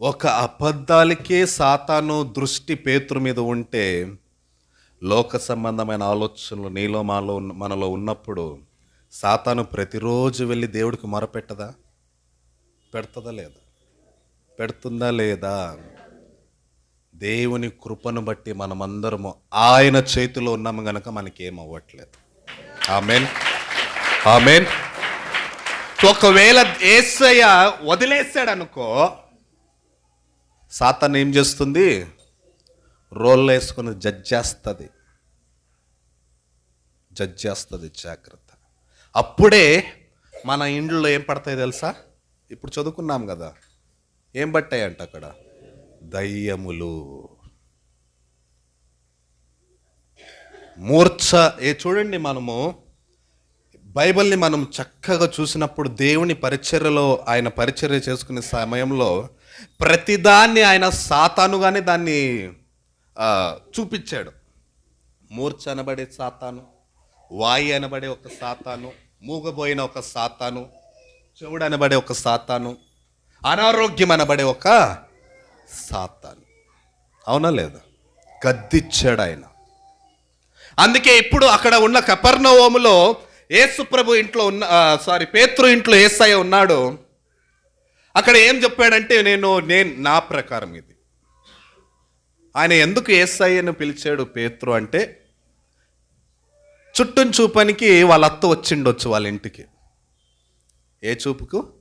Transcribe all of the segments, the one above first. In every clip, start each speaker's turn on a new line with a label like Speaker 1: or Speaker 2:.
Speaker 1: ఒక అబద్ధాలకే సాతాను దృష్టి పేతురు మీద ఉంటే లోక సంబంధమైన ఆలోచనలు నీలో మాలో మనలో ఉన్నప్పుడు సాతాను ప్రతిరోజు వెళ్ళి దేవుడికి మొరపెట్టదా? పెడుతుందా లేదా? పెడుతుందా లేదా? దేవుని కృపను బట్టి మనమందరము ఆయన చేతిలో ఉన్నాము గనక మనకేం అవ్వట్లేదు. ఆమెన్. ఆమెన్. ఒకవేళ ఏసయ్య వదిలేసాడనుకో అనుకో సాతాన్ ఏం చేస్తుంది? రోల్ వేసుకుని జడ్జ్ చేస్తుంది జడ్జ్ చేస్తుంది జాగ్రత్త. అప్పుడే మన ఇండ్లో ఏం పడతాయి తెలుసా? ఇప్పుడు చదువుకున్నాం కదా. ఏం పట్టాయంట అక్కడ? దయ్యములు. మూర్ఛ. ఏ చూడండి మనము. బైబిల్ని మనం చక్కగా చూసినప్పుడు దేవుని పరిచర్యలో ఆయన పరిచర్య చేసుకునే సమయంలో ప్రతిదాన్ని ఆయన సాతానుగానే దాన్ని చూపించాడు. మూర్ఛ అనబడే సాతాను వాయి అనబడే ఒక సాతాను మూగబోయిన ఒక సాతాను చెవుడు అనబడే ఒక సాతాను అనారోగ్యం అనబడే ఒక సాతాను. అవునా లేదా? గద్దిచ్చాడు ఆయన. అందుకే ఇప్పుడు అక్కడ ఉన్న కపర్ణవోములో యేసు ఇంట్లో ఉన్న సారీ పేతృ ఇంట్లో ఏసయ్య ఉన్నాడు. అక్కడ ఏం చెప్పాడంటే నేను నేను నా ప్రకారం ఇది. ఆయన ఎందుకు ఏసయ్యను పిలిచాడు పేతృ అంటే చుట్టూ చూపనికి వాళ్ళ అత్త వచ్చిండొచ్చు వాళ్ళ ఇంటికి. ఏ చూపుకు?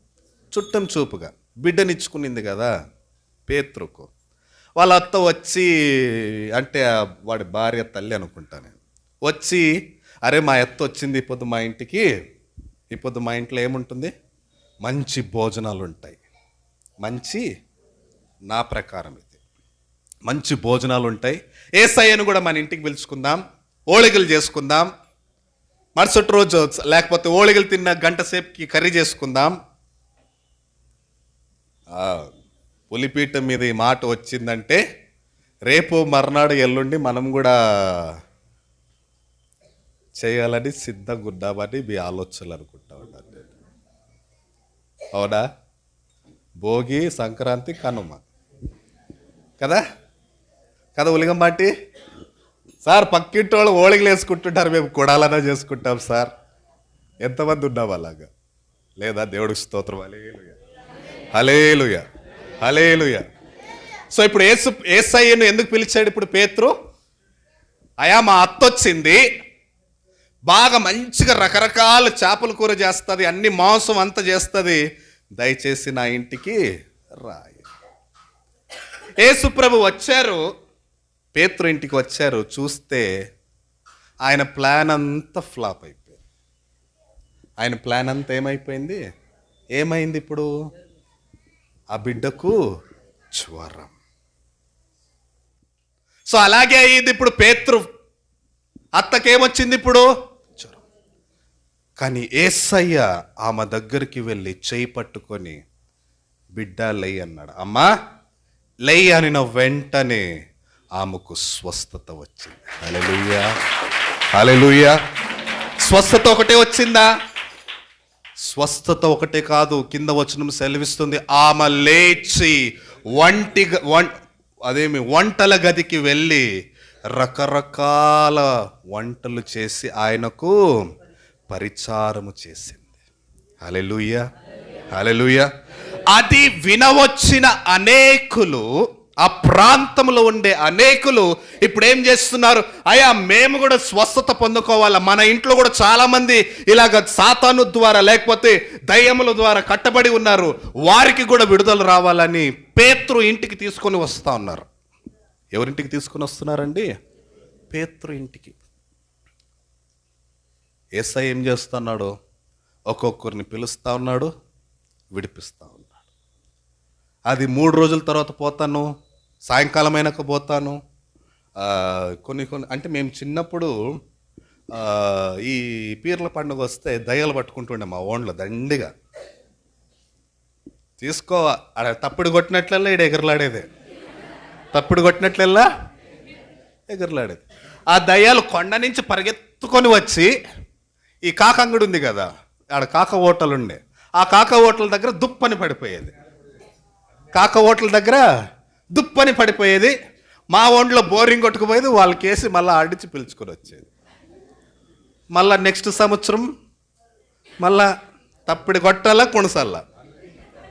Speaker 1: చుట్టం చూపుగా. బిడ్డనిచ్చుకునింది కదా పేతృకు వాళ్ళ అత్త వచ్చి అంటే వాడి భార్య తల్లి అనుకుంటా నేను. వచ్చి అరే మా ఎత్తు వచ్చింది ఈ పొద్దు మా ఇంటికి. ఈ పొద్దు మా ఇంట్లో ఏముంటుంది? మంచి భోజనాలు ఉంటాయి మంచి నా ప్రకారం ఇది. మంచి భోజనాలు ఉంటాయి ఏసయ్యను కూడా మన ఇంటికి పిలుచుకుందాం. ఓళిగలు చేసుకుందాం. మరుసటి రోజు లేకపోతే ఓళిగలు తిన్న గంట సేపుకి కర్రీ చేసుకుందాం. పులిపీఠం మీద ఈ మాట వచ్చిందంటే రేపు మర్నాడు ఎల్లుండి మనం కూడా చేయాలని సిద్ధంగా ఉన్నామని మీ ఆలోచనలు అనుకుంటా ఉన్నాను నేను. అవునా? భోగి సంక్రాంతి కనుమ. కదా? కదా ఉలిగంబాటి సార్ పక్కింటి వాళ్ళు ఓళిగలు వేసుకుంటుంటారు మేము కొడాలన్నా చేసుకుంటాం సార్. ఎంతమంది ఉన్నాం అలాగా? లేదా దేవుడికి స్తోత్రం? అలేలుయ హలేలుయ హలేలుయ సో ఇప్పుడు ఏసు ఏసయ్యను ఎందుకు పిలిచాడు ఇప్పుడు పేత్రు? అయా మా అత్త వచ్చింది బాగా మంచిగా రకరకాల చేపల కూర చేస్తుంది అన్ని మాంసం అంతా చేస్తుంది. దయచేసి నా ఇంటికి రాయ. యేసుప్రభు వచ్చారు. పేతురు ఇంటికి వచ్చారు. చూస్తే ఆయన ప్లాన్ అంతా ఫ్లాప్ అయిపోయింది. ఆయన ప్లాన్ అంతా ఏమైపోయింది? ఏమైంది ఇప్పుడు? ఆ బిడ్డకు జ్వరం. సో అలాగే అయ్యింది ఇప్పుడు పేతృ అత్తకేమొచ్చింది ఇప్పుడు? కానీ ఏసయ్య ఆమె దగ్గరికి వెళ్ళి చేయి పట్టుకొని బిడ్డ లై అన్నాడు. అమ్మా లై అనిన వెంటనే ఆమెకు స్వస్థత వచ్చింది. హల్లెలూయా హల్లెలూయా. స్వస్థత ఒకటే వచ్చిందా? స్వస్థత ఒకటే కాదు కింద వచనం సెలవిస్తుంది. ఆమె లేచి వంటి వం అదేమి వంటల గదికి వెళ్ళి రకరకాల వంటలు చేసి ఆయనకు పరిచారము చేసింది. అలెలుయ అలెలుయ అది వినవచ్చిన అనేకులు ఆ ప్రాంతంలో ఉండే అనేకులు ఇప్పుడు ఏం చేస్తున్నారు? అయ్యా మేము కూడా స్వస్థత పొందుకోవాలా. మన ఇంట్లో కూడా చాలామంది ఇలాగ సాతాను ద్వారా లేకపోతే దయ్యముల ద్వారా కట్టబడి ఉన్నారు. వారికి కూడా విడుదల రావాలని పేతృ ఇంటికి తీసుకొని వస్తూ ఉన్నారు. ఎవరింటికి తీసుకొని వస్తున్నారండి? పేతృ ఇంటికి. ఏసై ఏం చేస్తున్నాడు? ఒక్కొక్కరిని పిలుస్తా ఉన్నాడు విడిపిస్తా ఉన్నాడు. అది మూడు రోజుల తర్వాత పోతాను సాయంకాలం అయినాక పోతాను. కొన్ని కొన్ని అంటే మేము చిన్నప్పుడు ఈ పీర్ల పండుగ వస్తే దయ్యాలు పట్టుకుంటుండే మా ఓన్లో దండిగా. తీసుకో ఆడ తప్పుడు కొట్టినట్లల్లా ఈడ ఎగరలాడేదే. తప్పుడు కొట్టినట్లల్లా ఎగరలాడేది. ఆ దయ్యాలు కొండ నుంచి పరిగెత్తుకొని వచ్చి ఈ కాక అంగడి ఉంది కదా ఆడ కాక హోటల్ ఉండే. ఆ కాక హోటల్ దగ్గర దుప్పని పడిపోయేది. కాక హోటల్ దగ్గర దుప్పని పడిపోయేది. మా ఒంట్లో బోరింగ్ కొట్టుకుపోయేది వాళ్ళకి వేసి మళ్ళీ ఆడించి పిలుచుకొని వచ్చేది. మళ్ళా నెక్స్ట్ సంవత్సరం మళ్ళా తప్పిడి కొట్టాల కొనసాల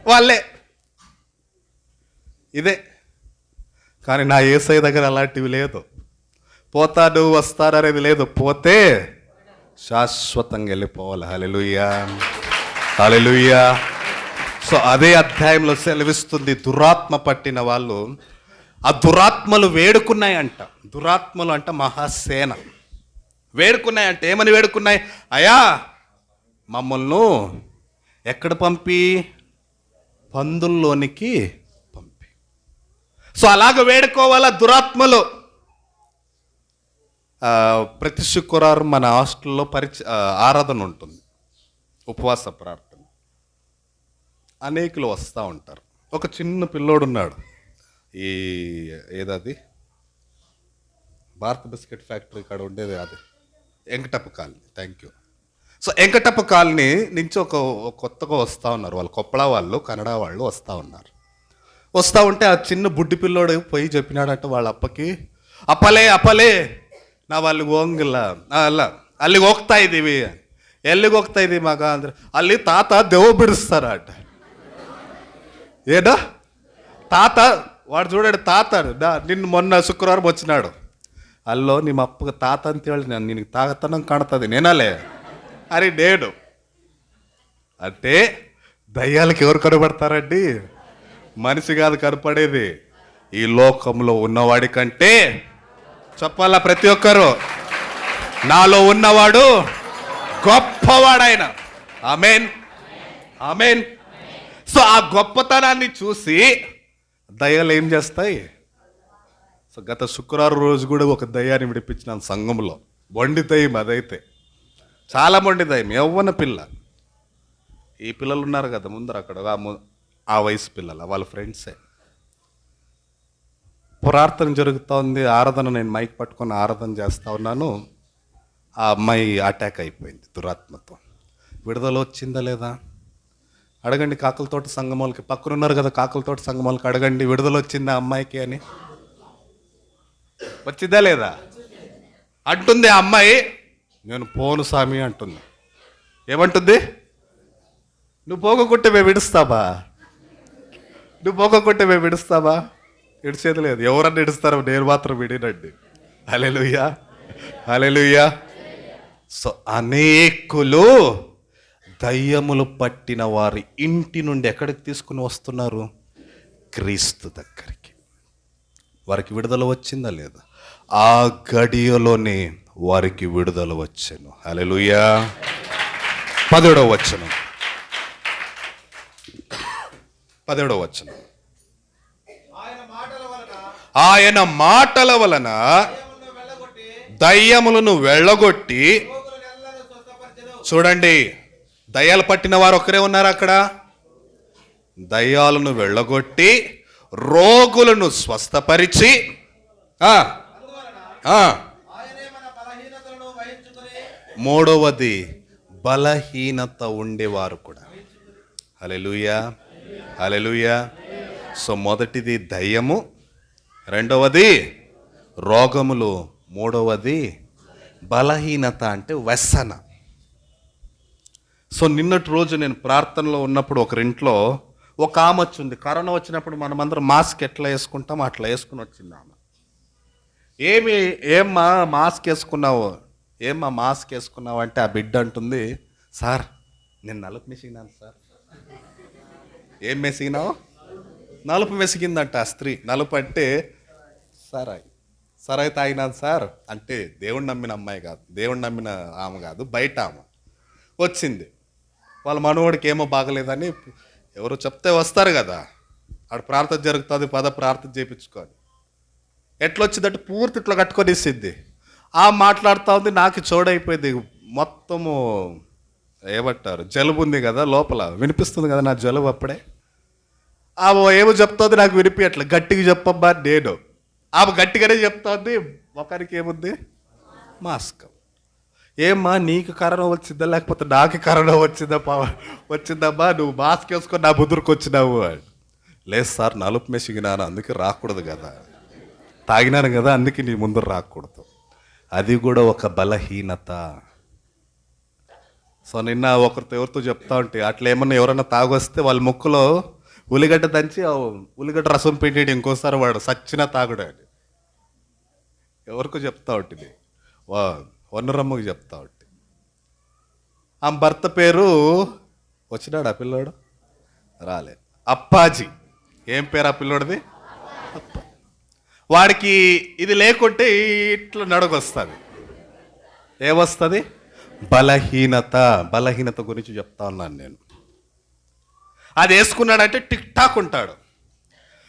Speaker 1: వాళ్ళే. ఇదే. కానీ నా ఏసై దగ్గర అలాంటివి లేదు. పోతాడు వస్తాడు అనేది లేదు. పోతే శాశ్వతంగా వెళ్ళిపోవాలి. హలెలుయ్యా హలెలుయ్యా సో అదే అధ్యాయంలో సెలవిస్తుంది దురాత్మ పట్టిన వాళ్ళు ఆ దురాత్మలు వేడుకున్నాయంట. దురాత్మలు అంట మహాసేన. వేడుకున్నాయంట. ఏమని వేడుకున్నాయి? అయా మమ్మల్ని ఎక్కడ పంపి? పందుల్లోనికి పంపి. సో అలాగ వేడుకోవాలా దురాత్మలు? ప్రతి శుక్రవారం మన హాస్టల్లో పరిచ ఆరాధన ఉంటుంది. ఉపవాస ప్రార్థన. అనేకులు వస్తూ ఉంటారు. ఒక చిన్న పిల్లోడున్నాడు. ఈ ఏదది? భారత బిస్కెట్ ఫ్యాక్టరీ కాడ ఉండేది అది. Venkatappa colony. Thank you so Venkatappa colony నుంచి ఒక కొత్తగా వస్తూ ఉన్నారు. వాళ్ళు కొప్పళ వాళ్ళు కన్నడ వాళ్ళు వస్తూ ఉన్నారు. వస్తూ ఉంటే ఆ చిన్న బుడ్డి పిల్లోడు పోయి చెప్పినాడంటే వాళ్ళ అప్పకి అప్పలే అప్పలే ನಾವು ಅಲ್ಲಿಗೆ ಹೋಗಂಗಿಲ್ಲ ಆ, ಅಲ್ಲ ಅಲ್ಲಿಗೆ ಹೋಗ್ತಾ ಇದ್ದೀವಿ ಎಲ್ಲಿಗೆ ಹೋಗ್ತಾ ಇದ್ದೀವಿ ಮಗ ಅಂದ್ರೆ ಅಲ್ಲಿ ತಾತ ದೆವ್ವ ಬಿಡಿಸ್ತಾರ ಅಡ್ಡ ఏడా తాత వాడు చూడాడు తాత దా, నిన్ను మొన్న శుక్రవారం వచ్చినాడు అల్లో నీ అప్పకి తాత ಅಂತ ಹೇಳಿ ನಾನು ನಿನಗೆ తాగతనం కాణుతుంది నేనాలే అరే నేను అంటే దయ్యాలకు ఎవరు కనబడతారండి మనిషి కాదు కనపడేది ఈ లోకంలో ఉన్నవాడి కంటే చెప్పాలా ప్రతి ఒక్కరు? నాలో ఉన్నవాడు గొప్పవాడాయన ఆమెన్. ఆమెన్. సో ఆ గొప్పతనాన్ని చూసి దయ్యాలు ఏం చేస్తాయి? సో గత శుక్రవారం రోజు కూడా ఒక దయ్యాన్ని విడిపించిన సంఘంలో. మొండి దయ్యం అదైతే చాలా మొండి దయ్యం యవ్వన పిల్ల. ఈ పిల్లలు ఉన్నారు కదా ముందర అక్కడ. ఆ ఆ వయసు పిల్లలు వాళ్ళ ఫ్రెండ్సే ప్రార్థన జరుగుతూ ఉంది ఆరాధన నేను మైక్ పట్టుకొని ఆరాధన చేస్తూ ఉన్నాను. ఆ అమ్మాయి అటాక్ అయిపోయింది దురాత్మతో. విడుదల వచ్చిందా లేదా? అడగండి కాకలతోట సంగమాలకి పక్కనున్నారు కదా కాకలతోట సంగమాలకి అడగండి విడుదల వచ్చిందా ఆ అమ్మాయికి అని. వచ్చిందా లేదా? అంటుంది ఆ అమ్మాయి. నేను పోను స్వామి అంటుంది. ఏమంటుంది? నువ్వు పోగొట్టే మేము విడుస్తావా? నువ్వు పోగొట్టే మేము విడుస్తావా? ఇడిచేది లేదు. ఎవరన్నా ఇడుస్తారు నేను మాత్రం విడినండి అలెలుయ్యా అలెలుయ్యా సో అనేకులు దయ్యములు పట్టిన వారి ఇంటి నుండి ఎక్కడికి తీసుకుని వస్తున్నారు? క్రీస్తు దగ్గరికి. వారికి విడుదల వచ్చిందా లేదా? ఆ గడియలోనే వారికి విడుదల వచ్చాను. హల్లెలూయా. పదోడవ వచ్చను పదోడవ వచ్చను ఆయన మాటల వలన దయ్యములను వెళ్ళగొట్టి చూడండి దయ్యాలు పట్టిన వారు ఒకరే ఉన్నారు అక్కడ. దయ్యాలను వెళ్ళగొట్టి రోగులను స్వస్థపరిచి మూడవది బలహీనత ఉండేవారు కూడా. అలెలుయా అలెలుయా సో మొదటిది దయ్యము రెండవది రోగములు. మూడవది బలహీనత అంటే వ్యసన. సో నిన్నటి రోజు నేను ప్రార్థనలో ఉన్నప్పుడు ఒకరింట్లో ఒక ఆమె వచ్చింది. కరోనా వచ్చినప్పుడు మనమందరం మాస్క్ ఎట్లా వేసుకుంటాం అట్లా వేసుకుని వచ్చింది ఆమె. ఏమి ఏమ్మా మాస్క్ వేసుకున్నావు? ఏమ్మా మాస్క్ వేసుకున్నావు అంటే ఆ బిడ్డ అంటుంది సార్ నేను నలుపు మెసిగినాను సార్. ఏం మెసిగినావు? నలుపు మెసిగిందంట ఆ స్త్రీ. నలుపు అంటే సరాయి సరాయి తాగినాను సార్. అంటే దేవుడు నమ్మిన అమ్మాయి కాదు దేవుడు నమ్మిన ఆమె కాదు బయట ఆమె. వచ్చింది. వాళ్ళ మనవాడికి ఏమో బాగలేదని ఎవరు చెప్తే వస్తారు కదా. ఆడ ప్రార్థన జరుగుతుంది పద ప్రార్థన చేయించుకొని. ఎట్లొచ్చిందంటే పూర్తి ఇట్లా కట్టుకొనిసిద్ది ఆ మాట్లాడుతూ ఉంది నాకు చోడైపోయింది. మొత్తము ఏమంటారు జలుబు ఉంది కదా లోపల. వినిపిస్తుంది కదా నా జలుబు అప్పుడే? ఆమె ఏమో చెప్తుంది నాకు వినిపించట్లే గట్టిగా చెప్పమ్మా నేను. ఆమె గట్టిగానే చెప్తోంది ఒకరికి ఏముంది? మాస్క్. ఏమ్మా నీకు కరోనా వచ్చిందా? లేకపోతే నాకు కరోనా వచ్చిందా? పా వచ్చిందమ్మా నువ్వు మాస్క్ వేసుకొని నా బుద్ధురికి వచ్చినావు లేదు సార్ నలుపు మెసిగినాను అందుకే రాకూడదు కదా. తాగినాను కదా అందుకే నీ ముందు రాకూడదు. అది కూడా ఒక బలహీనత. సో నిన్న ఒకరితో ఎవరితో చెప్తా ఉంటే అట్లా ఏమన్నా ఎవరైనా తాగొస్తే వాళ్ళ ముక్కులో ఉల్లిగడ్డ దంచి ఉల్లిగడ్డ రసం పెట్టేది ఇంకోసారి వాడు సచ్చిన తాగుడు అని ఎవరికో చెప్తా ఉంటుంది. వా చెప్తా ఒకటి ఆ భర్త పేరు వచ్చినాడు ఆ పిల్లోడు? రాలే. అప్పాజీ. ఏం పేరు ఆ పిల్లోడిది? అప్ప. వాడికి ఇది లేకుంటే ఇట్లా నడుగొస్తుంది. ఏమొస్తుంది? బలహీనత. బలహీనత గురించి చెప్తా ఉన్నాను నేను. అది వేసుకున్నాడంటే టిక్ టాక్ ఉంటాడు.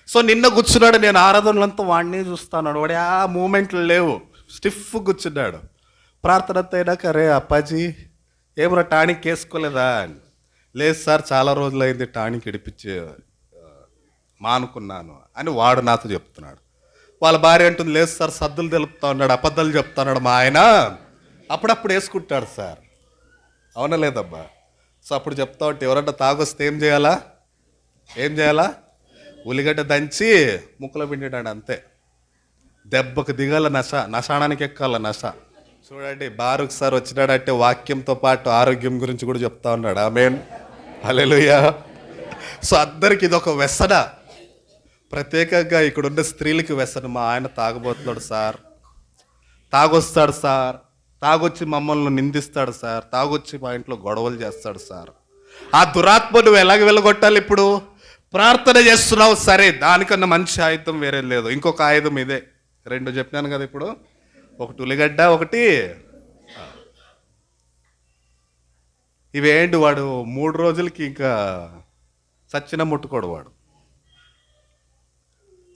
Speaker 1: సో నిన్న కూర్చున్నాడు నేను ఆరాధనలంతా వాడిని చూస్తాను వాడి ఆ మూమెంట్లు లేవు. స్టిఫ్ కూర్చున్నాడు. ప్రార్థన అయినాక అరే అప్పాజీ ఏమరా టానిక్ వేసుకోలేదా? అని. లేదు సార్ చాలా రోజులైంది టానిక్ ఇడిపించే మానుకున్నాను అని వాడు నాతో చెప్తున్నాడు. వాళ్ళ భార్య అంటుంది లేదు సార్ సద్దులు తెలుపుతా ఉన్నాడు అబద్ధాలు చెప్తా ఉన్నాడు మా ఆయన. అప్పుడప్పుడు వేసుకుంటాడు సార్. అవునా లేదబ్బా? సో అప్పుడు చెప్తా ఉంటే ఎవరన్నా తాగొస్తే ఏం చేయాలా? ఏం చేయాలా? ఉల్లిగడ్డ దంచి ముక్కలో పిండిడాడు అంతే. దెబ్బకు దిగాల నశ నశాణానికి ఎక్కాల నశ. చూడండి బారుక్ సార్ వచ్చినాడంటే వాక్యంతో పాటు ఆరోగ్యం గురించి కూడా చెప్తా ఉన్నాడు. ఆమెన్. అలెలుయా సో అందరికి ఇది ఒక వ్యసన. ప్రత్యేకంగా ఇక్కడున్న స్త్రీలకి వ్యసన. మా ఆయన తాగబోతున్నాడు సార్. తాగొస్తాడు సార్. తాగొచ్చి మమ్మల్ని నిందిస్తాడు సార్. తాగొచ్చి మా ఇంట్లో గొడవలు చేస్తాడు సార్. ఆ దురాత్మ నువ్వు ఎలాగ వెళ్ళగొట్టాలి ఇప్పుడు? ప్రార్థన చేస్తున్నావు సరే దానికన్నా మంచి ఆయుధం వేరే లేదు. ఇంకొక ఆయుధం ఇదే. రెండు చెప్పినాను కదా ఇప్పుడు. ఒకటి ఉల్లిగడ్డ ఒకటి ఇవేంటి వాడు? మూడు రోజులకి ఇంకా సచ్చిన ముట్టుకోడు వాడు.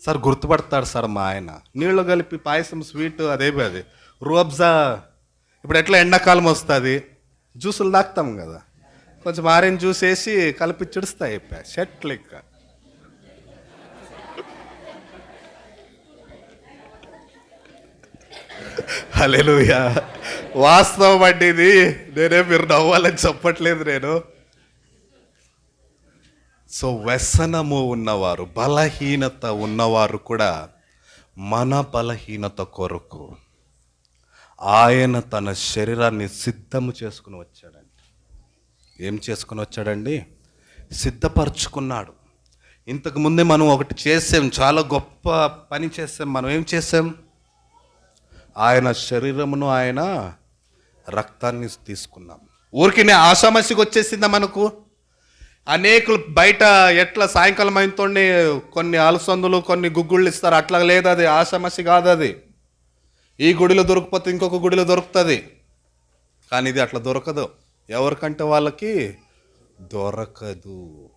Speaker 1: సార్ గుర్తుపడతాడు సార్ మా ఆయన. నీళ్ళు కలిపి పాయసం స్వీట్ అదే అది. రూబ్జా ఇప్పుడు ఎట్లా ఎండాకాలం వస్తుంది? జ్యూసులు తాకుతాం కదా. కొంచెం ఆరెంజ్ జ్యూస్ వేసి కలిపి చిడుస్తాయి షర్ట్ లెక్క హల్లెలూయా. వాస్తవం అండి ఇది. నేనే మీరు నవ్వాలని చెప్పట్లేదు నేను. సో వ్యసనము ఉన్నవారు బలహీనత ఉన్నవారు కూడా మన బలహీనత కొరకు ఆయన తన శరీరాన్ని సిద్ధము చేసుకుని వచ్చాడండి. ఏం చేసుకుని వచ్చాడండి? సిద్ధపరచుకున్నాడు. ఇంతకుముందే మనం ఒకటి చేసాం చాలా గొప్ప పని చేసాం. మనం ఏం చేసాం? ఆయన శరీరమును ఆయన రక్తాన్ని తీసుకున్నాం. ఊరికి ఆషామసికి వచ్చేసిందా మనకు? అనేకులు బయట ఎట్లా సాయంకాలం అయినతోనే కొన్ని అలసందులు కొన్ని గుగ్గుళ్ళు ఇస్తారు. అట్లా లేదు అది ఆషామసి కాదు అది. ఈ గుడిలో దొరకపోతే ఇంకొక గుడిలో దొరుకుతుంది. కానీ ఇది అట్లా దొరకదు. ఎవరికంటే వాళ్ళకి దొరకదు.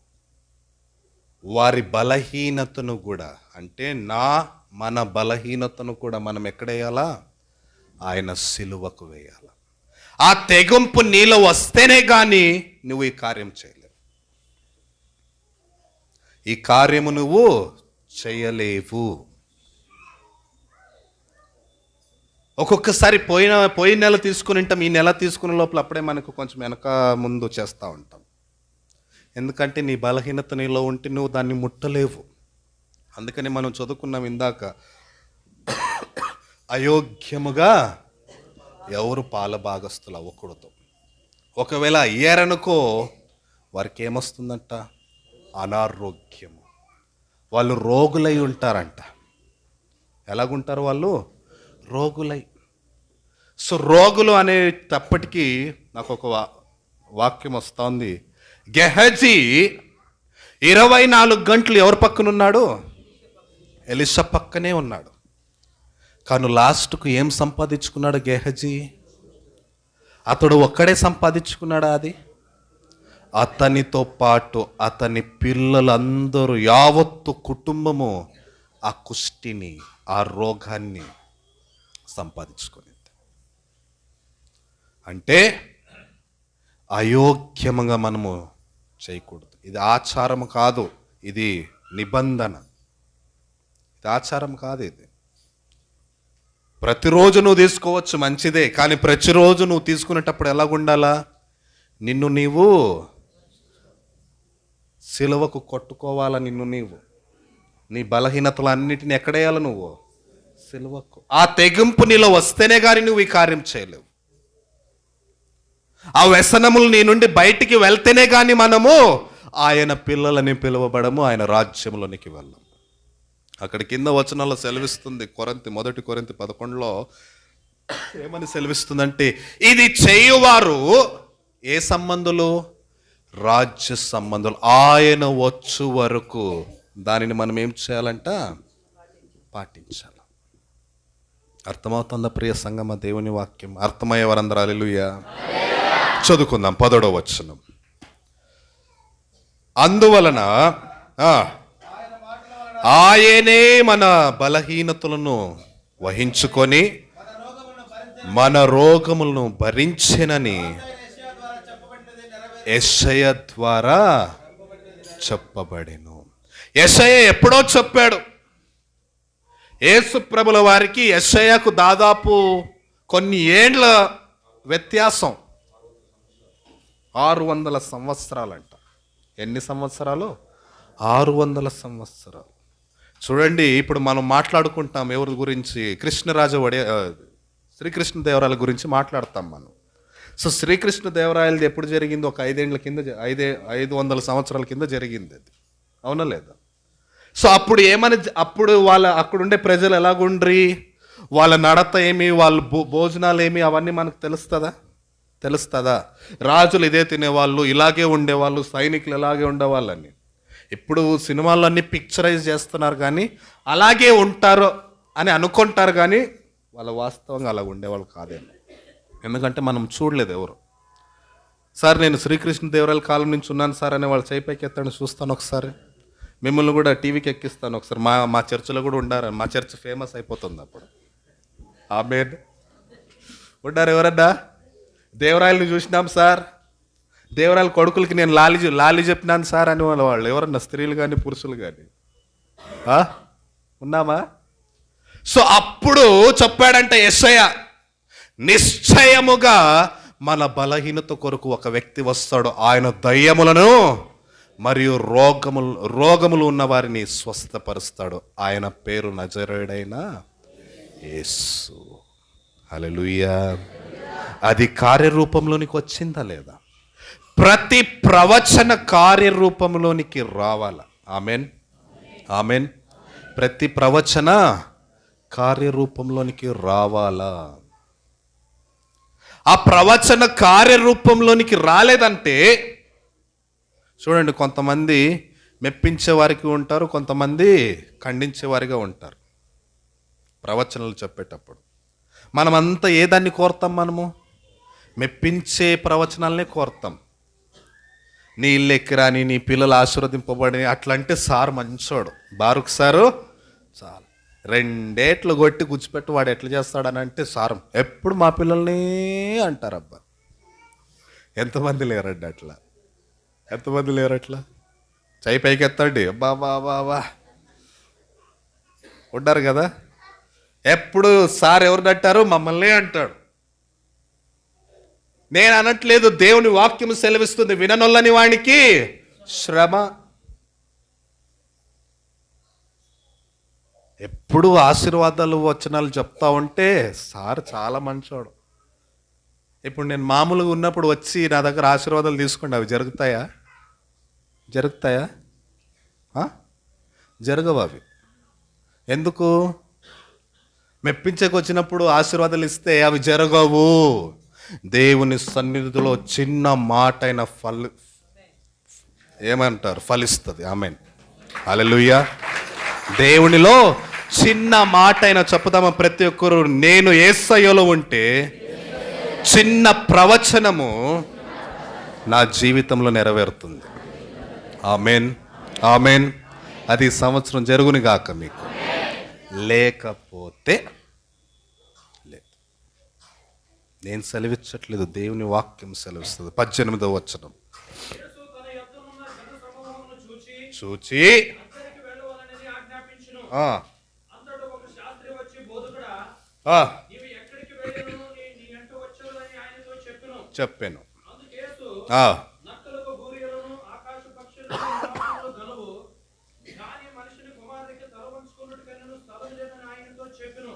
Speaker 1: వారి బలహీనతను కూడా అంటే నా మన బలహీనతను కూడా మనం ఎక్కడేయాలా ఆయన సిలువకు వేయాల. ఆ తెగింపు నీలో వస్తేనే కానీ నువ్వు ఈ కార్యం చేయలేవు. ఈ కార్యము నువ్వు చేయలేవు. ఒక్కొక్కసారి పోయిన పోయిన నెల తీసుకుని ఉంటాం ఈ నెల తీసుకునే లోపల అప్పుడే మనకు కొంచెం వెనక ముందు చేస్తూ ఉంటాం. ఎందుకంటే నీ బలహీనత నీలో ఉంటే నువ్వు దాన్ని ముట్టలేవు. అందుకని మనం చదువుకున్నాం ఇందాక అయోగ్యముగా ఎవరు పాల భాగస్తులు అవ్వకూడదు. ఒకవేళ అయ్యారనుకో వారికి ఏమొస్తుందంట అనారోగ్యము. వాళ్ళు రోగులై ఉంటారంట. ఎలాగుంటారు వాళ్ళు? రోగులై. సో రోగులు అనేటప్పటికీ నాకు ఒక వా వాక్యం వస్తోంది. గెహజీ ఇరవై నాలుగు గంటలు ఎవరి పక్కన ఉన్నాడు ఎలిసా పక్కనే ఉన్నాడు. కానీ లాస్ట్కు ఏం సంపాదించుకున్నాడు గెహజీ? అతడు ఒక్కడే సంపాదించుకున్నాడా అది? అతనితో పాటు అతని పిల్లలందరూ యావత్తు కుటుంబము ఆ కుష్టిని ఆ రోగాన్ని సంపాదించుకొని అంటే అయోగ్యముగా మనము చేయకూడదు. ఇది ఆచారం కాదు ఇది నిబంధన. ఇది ఆచారం కాదు ఇది. ప్రతిరోజు నువ్వు తీసుకోవచ్చు మంచిదే. కానీ ప్రతిరోజు నువ్వు తీసుకునేటప్పుడు ఎలాగుండాలా? నిన్ను నీవు సిలువకు కొట్టుకోవాలా నిన్ను నీవు? నీ బలహీనతలన్నిటిని ఎక్కడేయాలి నువ్వు? సిలువకు. ఆ తెగింపు నీలో వస్తేనే కానీ నువ్వు ఈ కార్యం చేయలేవు. ఆ వ్యసనములు నీ నుండి బయటికి వెళ్తేనే కానీ మనము ఆయన పిల్లలని పిలువబడము ఆయన రాజ్యంలోనికి వెళ్ళము. అక్కడ కింద వచనాల్లో సెలవిస్తుంది కొరంతి మొదటి కొరంతి పదకొండులో. ఏమని సెలవిస్తుందంటే ఇది చేయువారు ఏ సంబంధులు? రాజ్య సంబంధులు. ఆయన వచ్చు వరకు దానిని మనం ఏం చేయాలంట? పాటించాలి. అర్థమవుతుందా ప్రియ సంగమ దేవుని వాక్యం? అర్థమయ్యే వరందరాలు అలెలుయ్యా చదువుకుందాం పదోడో వచనం. అందువలన ఆయనే మన బలహీనతలను వహించుకొని మన రోగములను భరించినని ఎస్ఐ ద్వారా చెప్పబడెను. ఎస్ఐ ఎప్పుడో చెప్పాడు. యేసు ప్రభుల వారికి యశయ్యకు దాదాపు కొన్ని ఏండ్ల వ్యత్యాసం. ఆరు వందల సంవత్సరాలంట. ఎన్ని సంవత్సరాలు? ఆరు వందల సంవత్సరాలు. చూడండి ఇప్పుడు మనం మాట్లాడుకుంటాం ఎవరి గురించి? కృష్ణరాజు వడే శ్రీకృష్ణదేవరాయల గురించి మాట్లాడతాం మనం. సో శ్రీకృష్ణదేవరాయలది ఎప్పుడు జరిగింది? ఒక ఐదేండ్ల కింద ఐదే ఐదు వందల సంవత్సరాల కింద జరిగింది అది. అవునా లేదా? సో అప్పుడు ఏమని అప్పుడు వాళ్ళ అక్కడుండే ప్రజలు ఎలాగుండ్రి? వాళ్ళ నడత ఏమి వాళ్ళ భో భోజనాలు ఏమి అవన్నీ మనకు తెలుస్తుందా? తెలుస్తుందా? రాజులు ఇదే తినేవాళ్ళు ఇలాగే ఉండేవాళ్ళు సైనికులు ఇలాగే ఉండేవాళ్ళని. ఇప్పుడు సినిమాల్లో పిక్చరైజ్ చేస్తున్నారు కానీ అలాగే ఉంటారు అని అనుకుంటారు కానీ వాళ్ళ వాస్తవంగా అలా ఉండేవాళ్ళు కాదేమో. ఎందుకంటే మనం చూడలేదు ఎవరు. సార్ నేను శ్రీకృష్ణదేవరాయల కాలం నుంచి ఉన్నాను సార్ అని వాళ్ళు చేయి పైకి ఎత్తండి చూస్తాను ఒకసారి. మిమ్మల్ని కూడా టీవీకి ఎక్కిస్తాను. ఒకసారి మా మా చర్చిలో కూడా ఉండారు? మా చర్చ్ ఫేమస్ అయిపోతుంది అప్పుడు. ఆమె ఉండారు ఎవరన్నా? దేవరాయల్ని చూసినాం సార్. దేవరాయల కొడుకులకి నేను లాలి లాలి చెప్పినాను సార్ అని వాళ్ళ వాళ్ళు. ఎవరన్నా స్త్రీలు కానీ పురుషులు కానీ ఉన్నామా? సో అప్పుడు చెప్పాడంటే ఎస్ఐ నిశ్చయముగా మన బలహీనత కొరకు ఒక వ్యక్తి వస్తాడు. ఆయన దయ్యములను మరియు రోగములు రోగములు ఉన్న వారిని స్వస్థపరుస్తాడు. ఆయన పేరు నజరేడైన యేసు. హల్లెలూయా. అది కార్యరూపంలోనికి వచ్చిందా లేదా? ప్రతి ప్రవచన కార్యరూపంలోనికి రావాల? ఆమెన్. ఆమెన్. ప్రతి ప్రవచన కార్యరూపంలోనికి రావాలా? ఆ ప్రవచన కార్యరూపంలోనికి రాలేదంటే చూడండి కొంతమంది మెప్పించే వారికి ఉంటారు కొంతమంది ఖండించే వారిగా ఉంటారు. ప్రవచనాలు చెప్పేటప్పుడు. మనమంతా ఏ దాన్ని కోరుతాం మనము? మెప్పించే ప్రవచనాలనే కోరుతాం. నీ ఇల్లు ఎక్కిరాని నీ పిల్లలు ఆశీర్వదింపబడి అట్లా అంటే సార్ మంచోడు. బారుక్ సారు చాలు. రెండేట్లు కొట్టి గుచ్చిపెట్టి వాడు ఎట్లా చేస్తాడని అంటే సారం ఎప్పుడు మా పిల్లల్ని అంటారబ్బా? ఎంతమంది లేరండి అట్లా. ఎంతమంది లేరు అట్లా? చై పైకి ఎత్తండి అబ్బా బా బా బా ఉంటారు కదా? ఎప్పుడు సార్ ఎవరు అంటారు మమ్మల్ని అంటాడు. నేను అనట్లేదు దేవుని వాక్యం సెలవిస్తుంది విననొల్లని వానికి శ్రమ. ఎప్పుడు ఆశీర్వాదాలు వచనాలు చెప్తా ఉంటే సార్ చాలా మంచోడు. ఇప్పుడు నేను మామూలుగా ఉన్నప్పుడు వచ్చి నా దగ్గర ఆశీర్వాదాలు తీసుకోండి అవి జరుగుతాయా? జరుగుతాయా? జరగవు అవి. ఎందుకు? మెప్పించకొచ్చినప్పుడు ఆశీర్వాదాలు ఇస్తే అవి జరగవు. దేవుని సన్నిధిలో చిన్న మాట అయిన ఫల్ ఏమంటారు? ఫలిస్తుంది. ఆమె అలలుయ్య దేవునిలో చిన్న మాట అయినా చెప్పుదామా ప్రతి ఒక్కరు. నేను ఏసయ్యలో ఉంటే చిన్న ప్రవచనము నా జీవితంలో నెరవేరుతుంది. ఆమెన్. ఆమెన్. అది సంవత్సరం జరుగుని గాక మీకు. లేకపోతే లేదు. నేను సెలవిచ్చట్లేదు దేవుని వాక్యం సెలవిస్తుంది. పద్దెనిమిదవ వచనం.
Speaker 2: చూచి.
Speaker 1: చెప్పాను
Speaker 2: అక్కడికి వెళ్ళవలనని ఆజ్ఞాపించును
Speaker 1: ఆ,
Speaker 2: అంతటా ఒక శాస్త్రి వచ్చి బోధకుడా
Speaker 1: ఆ,
Speaker 2: నీవు ఎక్కడికి వెళ్ళను నీ నీ వెంట వచ్చేదని ఆయనతో చెప్పెను
Speaker 1: చెప్పాను
Speaker 2: అందుకేసు
Speaker 1: ఆ,
Speaker 2: నక్కలకు బూరియలను ఆకాశ పక్షులను నామములు గలవు గాని మనిషిని కుమారునికి
Speaker 1: ఉమ్.
Speaker 2: శిష్యులు మరి ఒకరు ప్రభువా నేను మొదటి వెళ్ళిన
Speaker 1: ఆ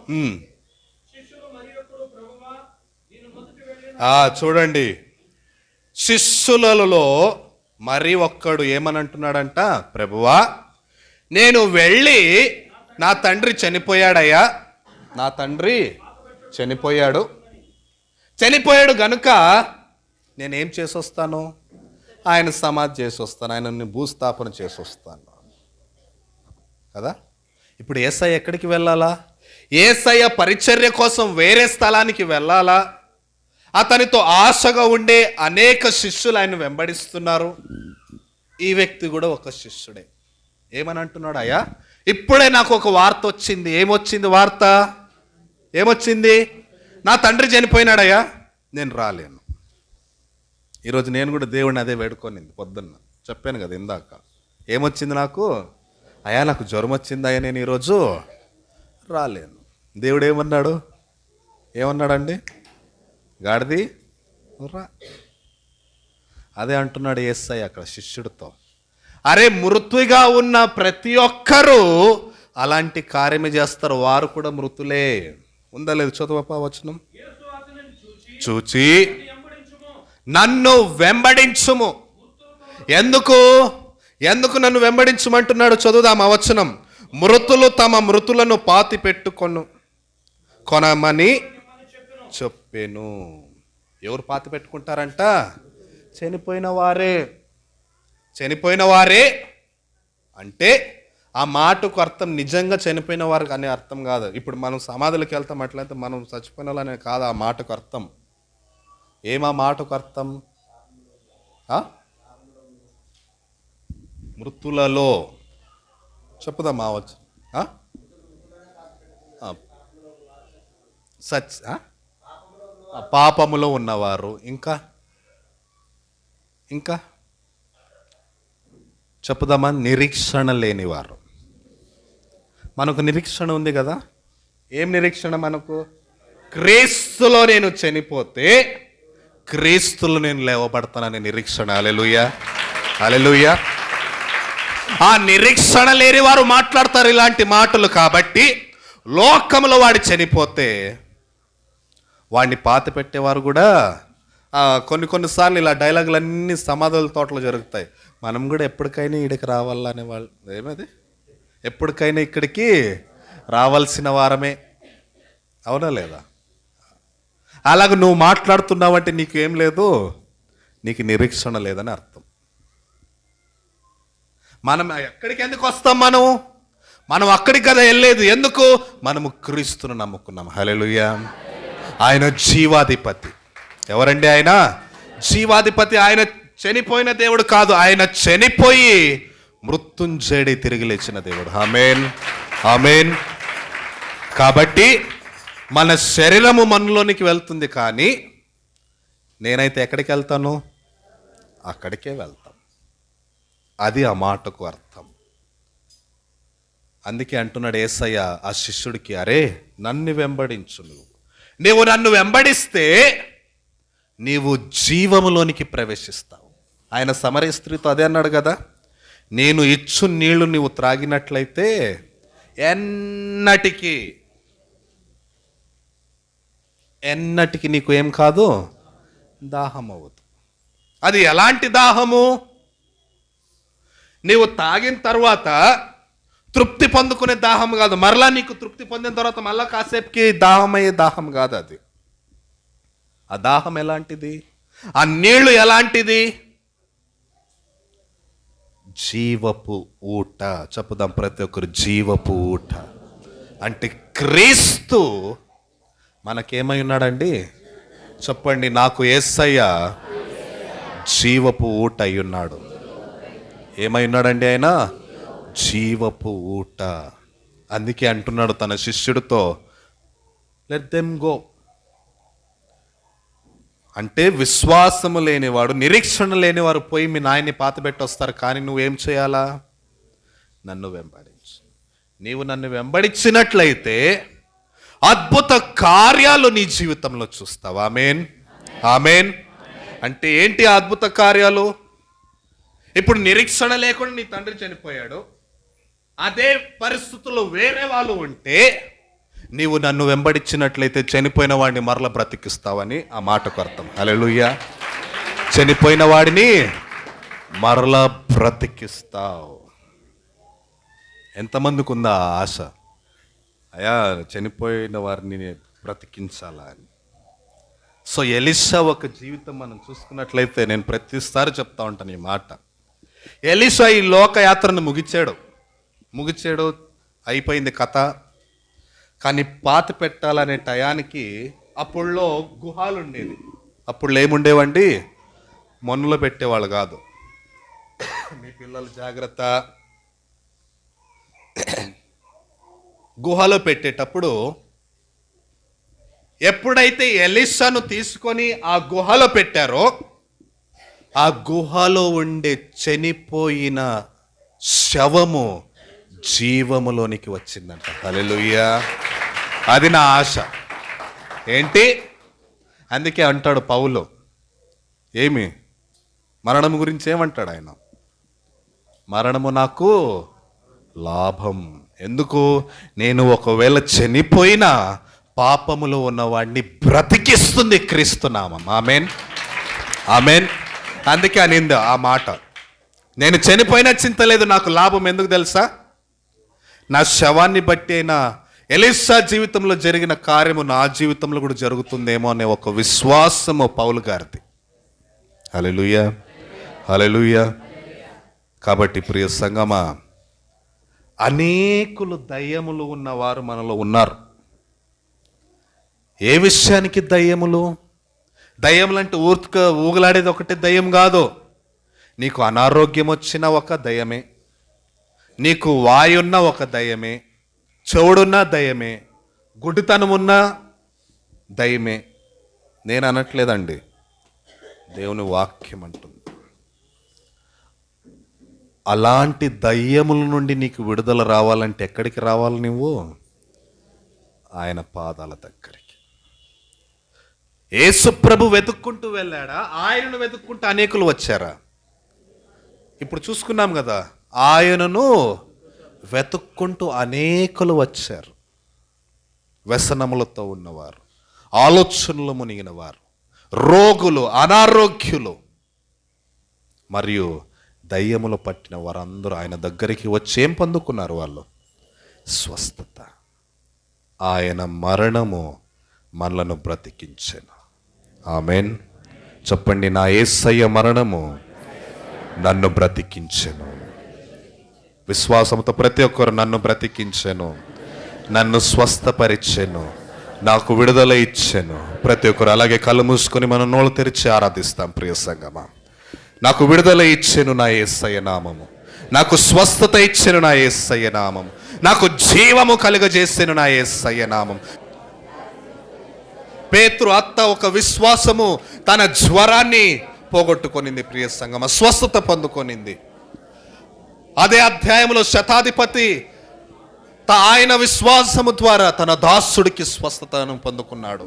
Speaker 1: చూడండి. శిష్యులలో మరి ఒక్కడు ఏమని అంటున్నాడంట ప్రభువా నేను వెళ్ళి నా తండ్రి చనిపోయాడయ్యా. నా తండ్రి చనిపోయాడు. చనిపోయాడు గనుక నేనేం చేసి వస్తాను ఆయన సమాధి చేసి వస్తాను ఆయనని భూస్థాపన చేసి వస్తాను కదా? ఇప్పుడు ఏసఐ ఎక్కడికి వెళ్ళాలా? ఏసయ్య పరిచర్య కోసం వేరే స్థలానికి వెళ్ళాలా? అతనితో ఆశగా ఉండే అనేక శిష్యులు ఆయన వెంబడిస్తున్నారు. ఈ వ్యక్తి కూడా ఒక శిష్యుడే. ఏమని అంటున్నాడు అయ్యా ఇప్పుడే నాకు ఒక వార్త వచ్చింది. ఏమొచ్చింది వార్త? ఏమొచ్చింది? నా తండ్రి చనిపోయినాడయ్యా నేను రాలేను. ఈరోజు నేను కూడా దేవుడిని అదే వేడుకొనింది పొద్దున్న. చెప్పాను కదా ఇందాక. ఏమొచ్చింది నాకు? అయ్యా నాకు జ్వరం వచ్చింది అయ్యా నేను ఈరోజు రాలేను. దేవుడు ఏమన్నాడు ఏమన్నాడండి? గాడిది? రా అదే అంటున్నాడు ఎస్ఐ అక్కడ శిష్యుడితో. అరే మృతుగా ఉన్న ప్రతి ఒక్కరూ అలాంటి కార్యమే చేస్తారు. వారు కూడా మృతులే. ఉందా లేదు? చదువప్ప వచనం.
Speaker 2: చూచి
Speaker 1: నన్ను వెంబడించుము. ఎందుకు? ఎందుకు నన్ను వెంబడించమంటున్నాడు? చదువుదాం అవచనం వచనం. మృతులు తమ మృతులను పాతి పెట్టుకొను కొనమని చెప్పాను. ఎవరు పాత పెట్టుకుంటారంట? చనిపోయిన వారే. చనిపోయిన వారే అంటే ఆ మాటకు అర్థం నిజంగా చనిపోయిన వారికి అనే అర్థం కాదు. ఇప్పుడు మనం సమాధులకు వెళ్తాం అట్లయితే మనం చచ్చిపోయిన వాళ్ళనే కాదు ఆ మాటకు అర్థం. ఏమా మాటకు అర్థం? ఆ? మృతులలో. వచ్చి మావచ్చు సచ్ పాపములో ఉన్నవారు. ఇంకా? ఇంకా? చెప్పుదామా? నిరీక్షణ లేనివారు. మనకు నిరీక్షణ ఉంది కదా? ఏం నిరీక్షణ మనకు? క్రీస్తులో నేను చనిపోతే క్రీస్తులు నేను లేవబడతాననే నిరీక్షణ. అలెలుయ అలెలుయ ఆ నిరీక్షణ లేని వారు మాట్లాడతారు ఇలాంటి మాటలు కాబట్టి లోకంలో వాడు చనిపోతే వాడిని పాత పెట్టేవారు కూడా కొన్ని కొన్నిసార్లు ఇలా డైలాగులన్నీ సమాధుల తోటలో జరుగుతాయి. మనం కూడా ఎప్పటికైనా ఇక్కడికి రావాలనే వాళ్ళు ఏమది? ఎప్పటికైనా ఇక్కడికి రావాల్సిన వారమే. అవునా లేదా? అలాగ నువ్వు మాట్లాడుతున్నావంటే నీకు ఏం లేదు? నీకు నిరీక్షణ లేదని అర్థం. మనం ఎక్కడికి ఎందుకు వస్తాం మనం? మనం అక్కడికి కదా వెళ్ళలేదు ఎందుకు? మనము క్రీస్తును నమ్ముకున్నాం. హల్లెలూయా. ఆయన జీవాధిపతి. ఎవరండి ఆయన? జీవాధిపతి ఆయన చనిపోయిన దేవుడు కాదు. ఆయన చనిపోయి మృత్యుంజేడి తిరిగి లేచిన దేవుడు. ఆమెన్. ఆమెన్. కాబట్టి మన శరీరము మనలోనికి వెళ్తుంది కానీ నేనైతే ఎక్కడికి వెళ్తాను? అక్కడికే వెళ్తాం. అది ఆ మాటకు అర్థం. అందుకే అంటున్నాడు ఏసయ్య ఆ శిష్యుడికి అరే నన్ను వెంబడించు నువ్వు. నీవు నన్ను వెంబడిస్తే నీవు జీవములోనికి ప్రవేశిస్తావు. ఆయన సమరే స్త్రీతో అదే అన్నాడు కదా నేను ఇచ్చు నీళ్ళు నీవు త్రాగినట్లయితే ఎన్నటికి ఎన్నటికి నీకు ఏం కాదు? దాహం అవ్వదు అది ఎలాంటి దాహము? నీవు తాగిన తర్వాత తృప్తి పొందుకునే దాహం కాదు. మరలా నీకు తృప్తి పొందిన తర్వాత మళ్ళా కాసేపుకి దాహం అయ్యే దాహం కాదు అది. ఆ దాహం ఎలాంటిది? ఆ నీళ్ళు ఎలాంటిది? జీవపు ఊట. చెప్పుదాం ప్రతి ఒక్కరు జీవపు ఊట. అంటే క్రీస్తు మనకేమై ఉన్నాడండి? చెప్పండి నాకు ఏసయ్య జీవపు ఊట అయి ఉన్నాడు. ఏమై ఉన్నాడండి ఆయన? జీవపు ఊట. అందుకే అంటున్నాడు తన శిష్యుడితో లెట్ దెమ్ గో అంటే విశ్వాసము లేనివాడు నిరీక్షణ లేనివారు పోయి మీ నాయన్ని పాతబెట్టి వస్తారు కానీ నువ్వేం చేయాలా? నన్ను వెంబడించు. నీవు నన్ను వెంబడించినట్లయితే అద్భుత కార్యాలు నీ జీవితంలో చూస్తావు? ఆమెన్. ఆమెన్. అంటే ఏంటి అద్భుత కార్యాలు? ఇప్పుడు నిరీక్షణ లేకుండా నీ తండ్రి చనిపోయాడు. అదే పరిస్థితుల్లో వేరే వాళ్ళు ఉంటే నీవు నన్ను వెంబడించినట్లయితే చనిపోయిన వాడిని మరల బ్రతికిస్తావని ఆ మాటకు అర్థం. అలెలుయ్యా చనిపోయిన వాడిని మరలా బ్రతికిస్తావు. ఎంతమందికి ఉందా ఆ ఆశ? అయా చనిపోయిన వారిని నేను బ్రతికించాలా అని. సో ఎలిషా ఒక జీవితం మనం చూసుకున్నట్లయితే నేను ప్రతిసారి చెప్తా ఉంటాను ఈ మాట. ఎలిషా ఈ లోకయాత్రను ముగిచాడు. ముగిచాడు అయిపోయింది కథ. కానీ పాత పెట్టాలనే టయానికి అప్పుడులో గుహాలు ఉండేది అప్పుడు ఏముండేవండి మొన్నులో పెట్టేవాళ్ళు కాదు. మీ పిల్లలు జాగ్రత్త. గుహలో పెట్టేటప్పుడు ఎప్పుడైతే ఎలిసాను తీసుకొని ఆ గుహలో పెట్టారో ఆ గుహలో ఉండే చనిపోయిన శవము జీవములోనికి వచ్చిందంట. హలెలుయ్యా అది నా ఆశ. ఏంటి? అందుకే అంటాడు పౌలు. ఏమి? మరణం గురించి ఏమంటాడు ఆయన? మరణము నాకు లాభం. ఎందుకు? నేను ఒకవేళ చనిపోయినా పాపములో ఉన్నవాడిని బ్రతికిస్తుంది క్రీస్తునామం ఆమెన్. ఆమెన్. అందుకే అనింది ఆ మాట. నేను చనిపోయినా చింత లేదు నాకు లాభం ఎందుకు తెలుసా? నా శవాన్ని బట్టి అయినా ఎలిసా జీవితంలో జరిగిన కార్యము నా జీవితంలో కూడా జరుగుతుందేమో అనే ఒక విశ్వాసము పౌలు గారిది. అలెలుయ అలెలుయ కాబట్టి ప్రియ సంగమా అనేకులు దయ్యములు ఉన్నవారు మనలో ఉన్నారు. ఏ విషయానికి దయ్యములు? దయ్యములు అంటే ఊర్క ఊగలాడేది ఒకటి దయ్యం కాదు. నీకు అనారోగ్యం వచ్చిన ఒక దయ్యమే. నీకు వాయున్న ఒక దయ్యమే చెవుడున్న దయ్యమే గుడితనమున్న దయ్యమే నేను అనట్లేదండి. దేవుని వాక్యం అంటుంది అలాంటి దయ్యముల నుండి నీకు విడుదల రావాలంటే ఎక్కడికి రావాలి నువ్వు ఆయన పాదాల దగ్గరికి. ఏసుప్రభు వెతుక్కుంటూ వెళ్ళాడా? ఆయనను వెతుక్కుంటూ అనేకులు వచ్చారా? ఇప్పుడు చూసుకున్నాం కదా ఆయనను వెతుక్కుంటూ అనేకులు వచ్చారు. వ్యసనములతో ఉన్నవారు ఆలోచనలు మునిగినవారు రోగులు అనారోగ్యులు మరియు దయ్యములు పట్టిన వారందరూ ఆయన దగ్గరికి వచ్చి ఏం పొందుకున్నారు వాళ్ళు? స్వస్థత. ఆయన మరణము మనలను బ్రతికించెను. ఆమెన్. చెప్పండి నా ఏసయ్య మరణము నన్ను బ్రతికించెను. విశ్వాసంతో ప్రతి ఒక్కరు నన్ను బ్రతికించెను నన్ను స్వస్థపరిచెను నాకు విడుదల ఇచ్చెను. ప్రతి ఒక్కరు అలాగే కళ్ళు మూసుకొని మనం నోళ్ళు తెరిచి ఆరాధిస్తాం ప్రియ సంగమా. నాకు విడుదల ఇచ్చాను నా ఏసయ్య నామము. నాకు స్వస్థత ఇచ్చాను నా ఏసయ్య నామము. నాకు జీవము కలుగజేసాను నా ఏసయ్య నామం పేతురు అత్త ఒక విశ్వాసము తన జ్వరాన్ని పోగొట్టుకొనింది ప్రియ సంగమ. స్వస్థత పొందుకొనింది. అదే అధ్యాయంలో శతాధిపతి త- ఆయన విశ్వాసము ద్వారా తన దాసుడికి స్వస్థతను పొందుకున్నాడు.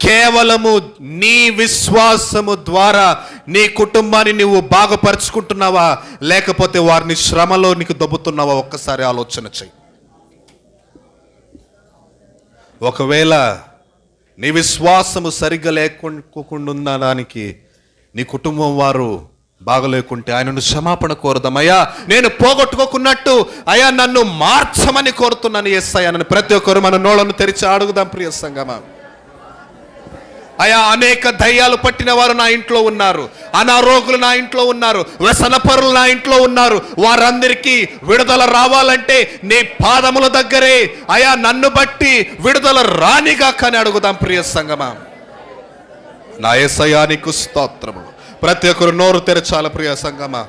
Speaker 1: కేవలము నీ విశ్వాసము ద్వారా నీ కుటుంబాన్ని నువ్వు బాగుపరుచుకుంటున్నావా? లేకపోతే వారిని శ్రమలో నీకు దొబ్బుతున్నావా? ఒక్కసారి ఆలోచన చెయ్యి. ఒకవేళ నీ విశ్వాసము సరిగ్గా లేకుండా దానికి నీ కుటుంబం వారు బాగలేకుంటే ఆయనను క్షమాపణ కోరదామయ్యా. నేను పోగొట్టుకోకున్నట్టు అయ్యా నన్ను మార్చమని కోరుతున్నాను ఎస్ ప్రతి ఒక్కరు మన నోళ్ళను తెరిచి అడుగుదాం ప్రియ సంగమా. అయా అనేక దయ్యాలు పట్టిన వారు నా ఇంట్లో ఉన్నారు. అనారోగులు నా ఇంట్లో ఉన్నారు. వ్యసనపరులు నా ఇంట్లో ఉన్నారు. వారందరికీ విడుదల రావాలంటే నీ పాదముల దగ్గరే. అయా నన్ను బట్టి విడుదల రానిగా కానీ అడుగుదాం ప్రియ సంగమా. నా ఎసయానికి స్తోత్రము. ప్రతి ఒక్కరు నోరు తెరచాల ప్రియ సంగమా.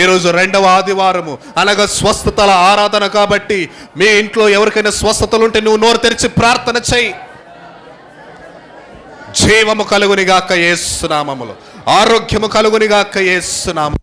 Speaker 1: ఈరోజు రెండవ ఆదివారము. అనగా స్వస్థతల ఆరాధన కాబట్టి మీ ఇంట్లో ఎవరికైనా స్వస్థతలు ఉంటే నువ్వు నోరు తెరిచి ప్రార్థన చెయ్యి జీవము కలుగునిగాక ఏసునామములు ఆరోగ్యము కలుగునిగాక ఏసునామం